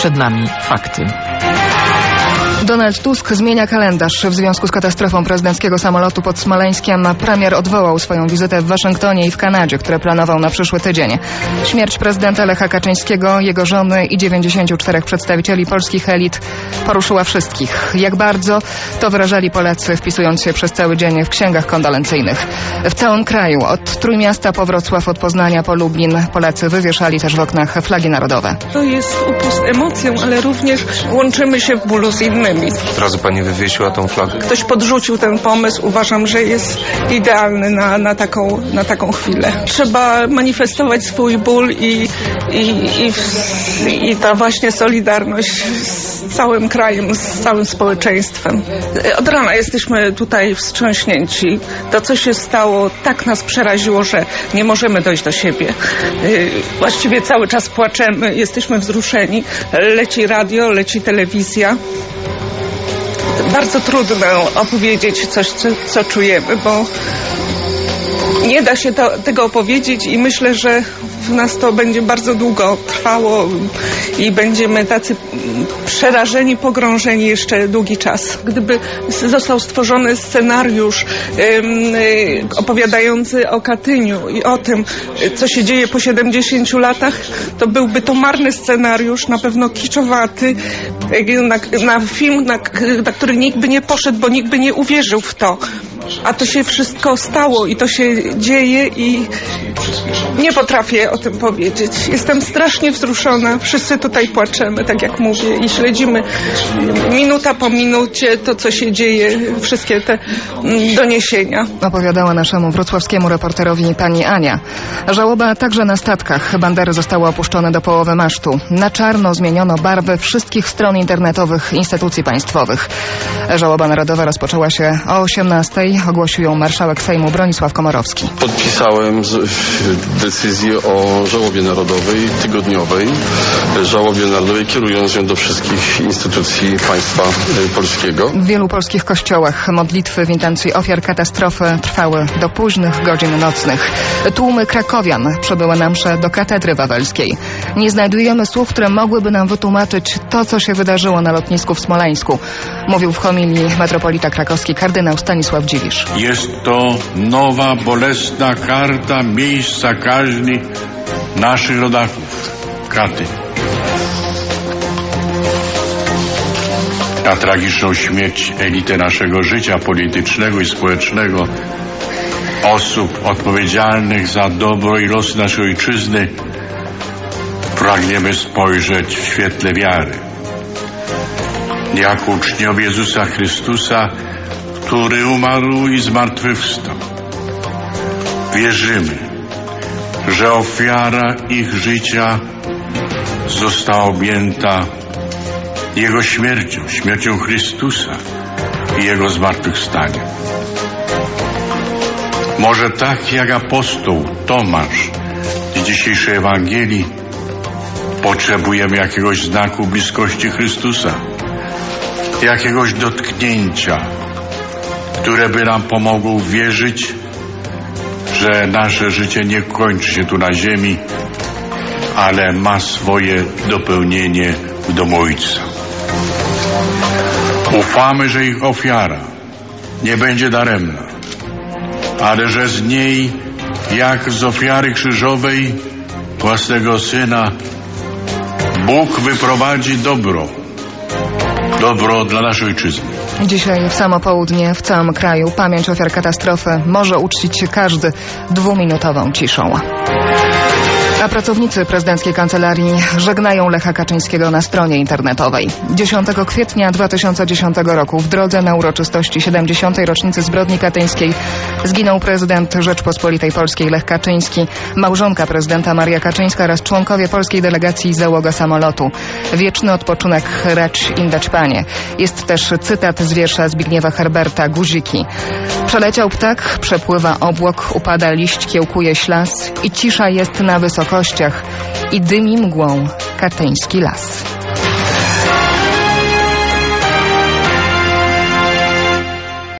przed nami fakty. Donald Tusk zmienia kalendarz. W związku z katastrofą prezydenckiego samolotu pod Smoleńskiem premier odwołał swoją wizytę w Waszyngtonie i w Kanadzie, które planował na przyszły tydzień. Śmierć prezydenta Lecha Kaczyńskiego, jego żony i 94 przedstawicieli polskich elit poruszyła wszystkich. Jak bardzo to wyrażali Polacy, wpisując się przez cały dzień w księgach kondolencyjnych. W całym kraju, od Trójmiasta po Wrocław, od Poznania po Lublin, Polacy wywieszali też w oknach flagi narodowe. To jest upust emocją, ale również łączymy się w bólu z innymi. Od razu pani wywiesiła tą flagę. Ktoś podrzucił ten pomysł, uważam, że jest idealny na, na, taką, na taką chwilę. Trzeba manifestować swój ból i, i, i, i ta właśnie solidarność z całym krajem, z całym społeczeństwem. Od rana jesteśmy tutaj wstrząśnięci. To, co się stało, tak nas przeraziło, że nie możemy dojść do siebie. Y, Właściwie cały czas płaczemy, jesteśmy wzruszeni. Leci radio, leci telewizja bardzo trudno opowiedzieć coś, co, co czujemy, bo nie da się to, tego opowiedzieć i myślę, że w nas to będzie bardzo długo trwało i będziemy tacy przerażeni, pogrążeni jeszcze długi czas. Gdyby został stworzony scenariusz y, opowiadający o Katyniu i o tym, co się dzieje po 70 latach, to byłby to marny scenariusz, na pewno kiczowaty, y, na, na film, na, na który nikt by nie poszedł, bo nikt by nie uwierzył w to. A to się wszystko stało i to się dzieje i nie potrafię o tym powiedzieć. Jestem strasznie wzruszona. Wszyscy tutaj płaczemy, tak jak mówię, i śledzimy minuta po minucie to, co się dzieje, wszystkie te mm, doniesienia. Opowiadała naszemu wrocławskiemu reporterowi pani Ania. Żałoba także na statkach. Bandery zostały opuszczone do połowy masztu. Na czarno zmieniono barwy wszystkich stron internetowych instytucji państwowych. Żałoba narodowa rozpoczęła się o 18. Ogłosił ją marszałek Sejmu Bronisław Komorowski. Podpisałem z, decyzję o żałobie narodowej tygodniowej, żałobie narodowej kierując ją do wszystkich instytucji państwa y, polskiego. W wielu polskich kościołach modlitwy w intencji ofiar katastrofy trwały do późnych godzin nocnych. Tłumy krakowian przybyły na mszę do katedry wawelskiej. Nie znajdujemy słów, które mogłyby nam wytłumaczyć to, co się wydarzyło na lotnisku w Smoleńsku, mówił w homilii metropolita krakowski kardynał Stanisław Dziwisz. Jest to nowa, bolesna karta miejsca kaźni naszych rodaków, Katy. Na tragiczną śmierć elity naszego życia politycznego i społecznego, osób odpowiedzialnych za dobro i losy naszej ojczyzny, pragniemy spojrzeć w świetle wiary. Jak uczniowie Jezusa Chrystusa, który umarł i zmartwychwstał. Wierzymy, że ofiara ich życia została objęta Jego śmiercią, śmiercią Chrystusa i Jego zmartwychwstaniem. Może tak jak apostoł Tomasz z dzisiejszej Ewangelii potrzebujemy jakiegoś znaku bliskości Chrystusa, jakiegoś dotknięcia, które by nam pomogło wierzyć, że nasze życie nie kończy się tu na ziemi, ale ma swoje dopełnienie w domu Ojca. Ufamy, że ich ofiara nie będzie daremna, ale że z niej, jak z ofiary krzyżowej własnego Syna, Bóg wyprowadzi dobro, dobro dla naszej ojczyzny. Dzisiaj w samo południe w całym kraju pamięć ofiar katastrofy może uczcić się każdy dwuminutową ciszą. A pracownicy prezydenckiej kancelarii żegnają Lecha Kaczyńskiego na stronie internetowej. 10 kwietnia 2010 roku w drodze na uroczystości 70. rocznicy zbrodni katyńskiej zginął prezydent Rzeczpospolitej Polskiej Lech Kaczyński, małżonka prezydenta Maria Kaczyńska oraz członkowie polskiej delegacji załoga samolotu. Wieczny odpoczynek racz indać panie. Jest też cytat z wiersza Zbigniewa Herberta Guziki. Przeleciał ptak, przepływa obłok, upada liść, kiełkuje ślas i cisza jest na i dymi mgłą katyński las.